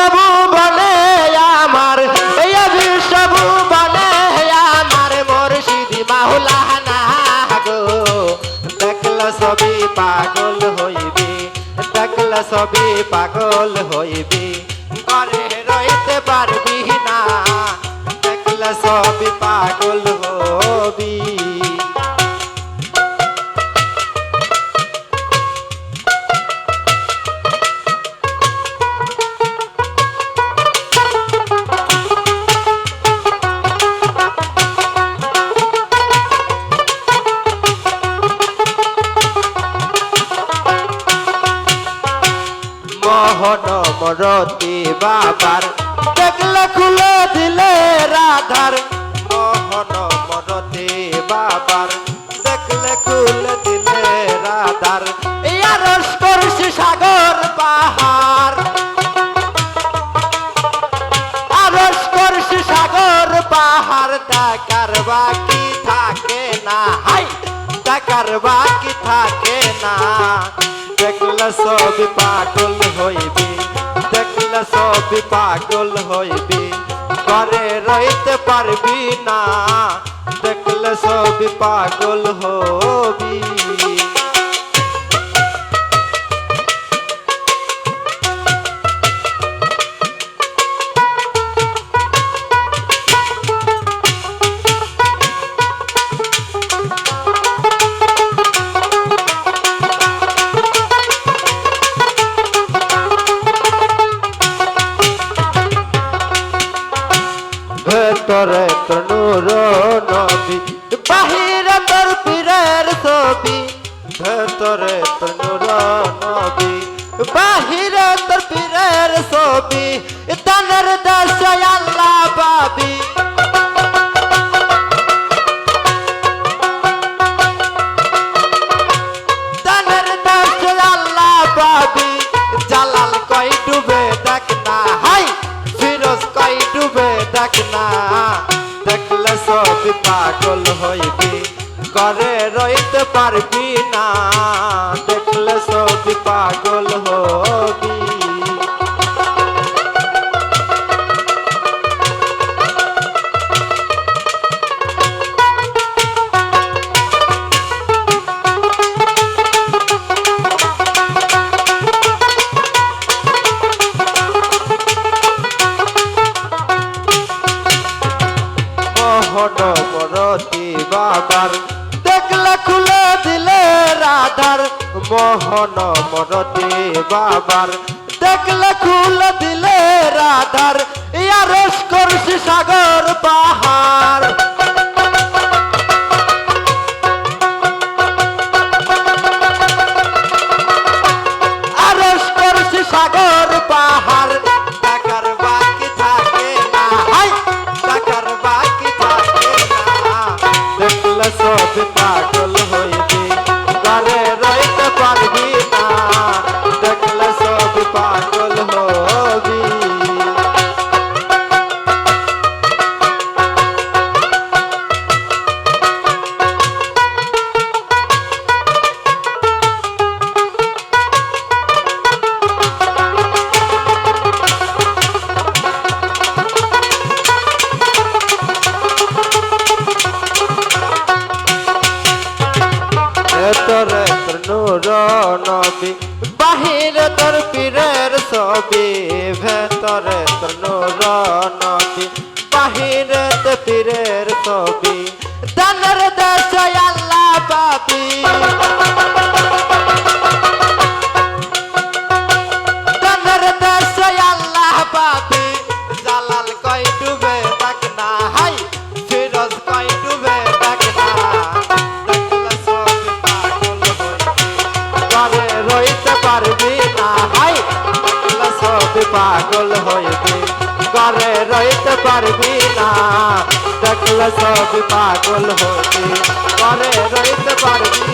বিশ্বভুবনে আমার, এই বলে আমার মুর্শিদি মাওলানা গো। দেখল সবই পাগল হইবি, দেখল সবই পাগল হইবি। মোহন মরতি বাবার। দেখলে খুলে দিলে রাধার। মোহন মরতি বাবার। দেখলে খুলে দিলে রাধার। ইয়ারস করছি সাগর পাহাড়। আরস করছি সাগর পাহাড় দেখার বাকি থাকে না। হাই! দেখার বাকি থাকে না। দেখলে সব পাগল হইবি, দেখলে সব পাগল হইবি। ঘরে রইতে পারবি না, দেখলে সব পাগল হবি। ভেতরে তোর নূর নবী বাহিরে তোর পীরের ছবি, ভেতরে তোর নূর নবী বাহিরে তোর পীরের ছবি, দানের দেশ আল্লাহ পাবি পাগল হইবি করে রইতে পারবি না। মোহন করতি বাবার। দেখলে, খুলে দিলে রাধার মোহন মরতি বাবার। দেখলে, খুলে দিলে রাধার, ইয়ারস করছি সাগর পাহাড়। নবী বাহিরে তোর পীরের ছবি ভেতরে তোর নবী বাহিরে তোর পীরের ছবি। সব পাগল হইবি ঘরে রইতে পারবি না। দেখলে সব পাগল হইবি ঘরে রইতে পারবি